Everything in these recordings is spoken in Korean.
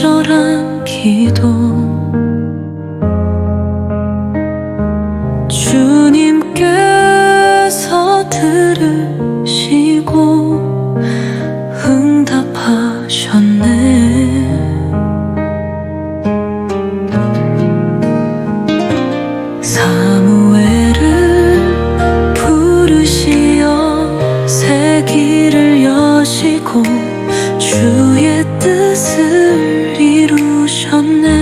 간절한 기도. 변해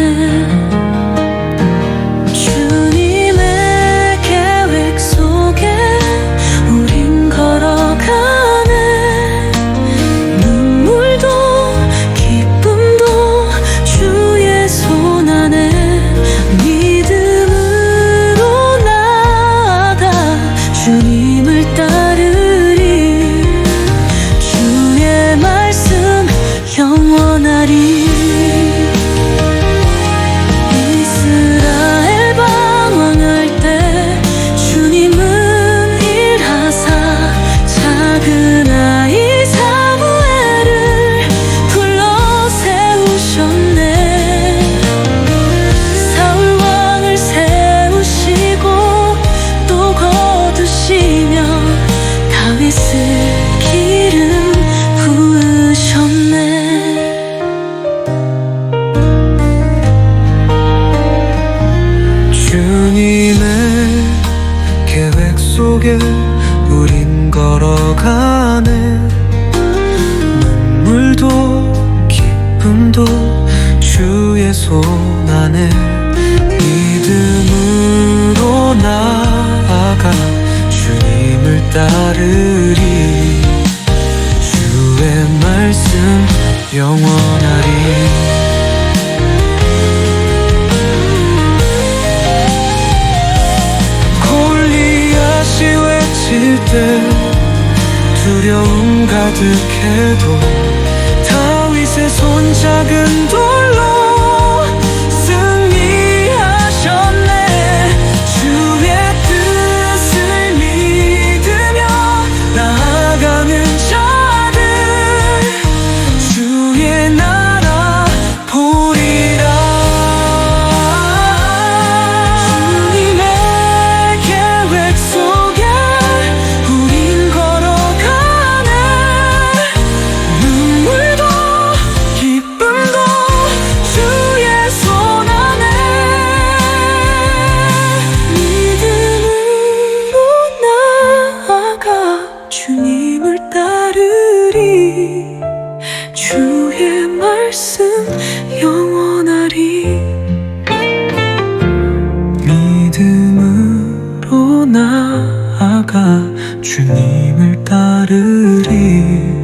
우린 걸어가네. 눈물도 기쁨도 주의 손 안에 믿음으로 나아가 주님을 따르리. 주의 말씀 영원하리 외칠 때 두려움 가득해도 다윗의 손작은 돌로 주님을 따르리